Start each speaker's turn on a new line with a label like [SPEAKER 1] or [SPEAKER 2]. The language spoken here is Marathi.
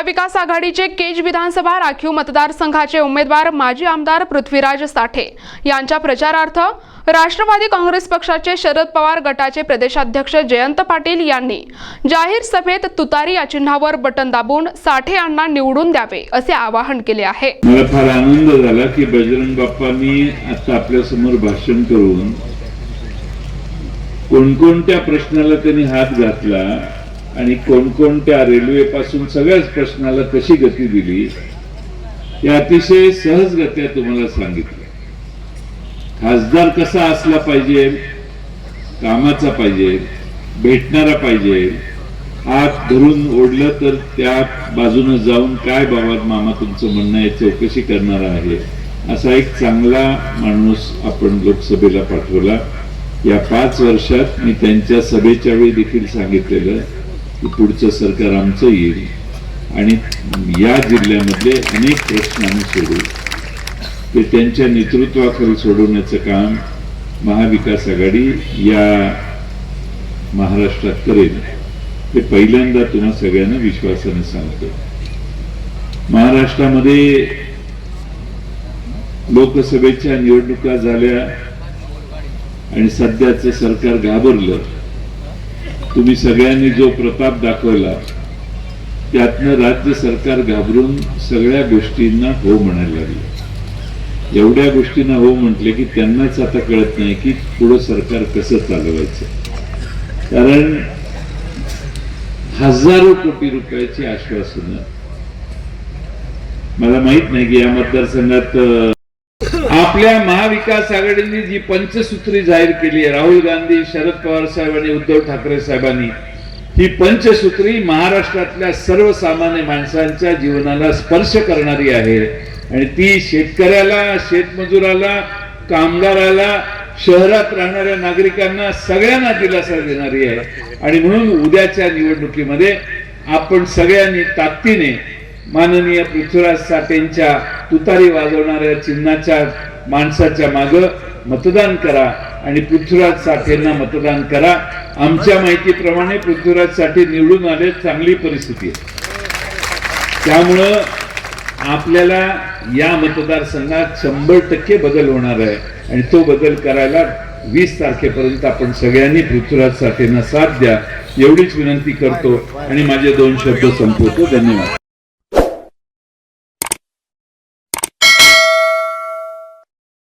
[SPEAKER 1] महाविकास आघाडीचे केज विधानसभा राखीव मतदारसंघाचे उमेदवार माजी आमदार पृथ्वीराज साठे यांच्या प्रचारार्थ राष्ट्रवादी काँग्रेस पक्षाचे शरद पवार गटाचे प्रदेशाध्यक्ष जयंत पाटील यांनी जाहीर सभेत तुतारी या चिन्हावर बटन दाबून साठे यांना निवडून द्यावे असे आवाहन केले आहे.
[SPEAKER 2] मला फार आनंद झाला की बजरंग बाप्पांनी आता आपल्यासमोर भाषण करून कोणकोणत्या प्रश्नाला त्यांनी हात घातला आणि कोणकोणत्या रेल्वे पासून सगळ्याच प्रश्नाला कशी गती दिली हे अतिशय सहजगत्या तुम्हाला सांगितलं. खासदार कसा असला पाहिजे कामाचा पाहिजे भेटणारा पाहिजे आत धरून ओढलं तर त्या बाजूने जाऊन काय बाबा मामा तुमचं म्हणणं आहे चौकशी करणार आहे असा एक चांगला माणूस आपण लोकसभेला पाठवला. या पाच वर्षात मी त्यांच्या सभेच्या वेळी देखील सांगितलेलं पुढचं सरकार आमचं येईल. आणि या जिल्ह्यामधले अनेक प्रश्न आम्ही सोडू ते त्यांच्या नेतृत्वाखाली सोडवण्याचं काम महाविकास आघाडी या महाराष्ट्रात करेल. ते पहिल्यांदा तुम्हा सगळ्यांना विश्वासाने सांगतो. महाराष्ट्रामध्ये लोकसभेच्या निवडणुका झाल्या आणि सध्याचं सरकार घाबरलं. तुम्ही सगळ्यांनी जो प्रताप दाखवला त्यातनं राज्य सरकार घाबरून सगळ्या गोष्टींना हो म्हणायला लागले. एवढ्या गोष्टींना हो म्हटले की त्यांनाच आता कळत नाही की पुढं सरकार कसं चालवायचं. कारण हजारो कोटी रुपयाची आश्वासनं मला माहीत नाही की या मतदारसंघात आपल्या महाविकास आघाडीने जी पंचसूत्री जाहीर केली आहे राहुल गांधी शरद पवार साहेब आणि उद्धव ठाकरे साहेबांनी ही पंचसूत्री महाराष्ट्रातल्या सर्वसामान्य माणसांच्या जीवनाला स्पर्श करणारी आहे. आणि ती शेतकऱ्याला शेतमजुराला कामगाराला शहरात राहणाऱ्या नागरिकांना सगळ्यांना दिलासा देणारी आहे. आणि म्हणून उद्याच्या निवडणुकीमध्ये आपण सगळ्यांनी ताकदीने माननीय पृथ्वीराज साठेंच्या तुतारी वाजवणाऱ्या चिन्हाच्या माणसाच्या माग मतदान करा आणि पृथ्वीराज साठेंना मतदान करा. आमच्या माहितीप्रमाणे पृथ्वीराज साठे निवडून आले चांगली परिस्थिती आहे. त्यामुळं आपल्याला या मतदारसंघात शंभर टक्के बदल होणार आहे आणि तो बदल करायला वीस तारखेपर्यंत आपण सगळ्यांनी पृथ्वीराज साठेंना साथ द्या. एवढीच विनंती करतो आणि माझे दोन शब्द संपवतो. धन्यवाद.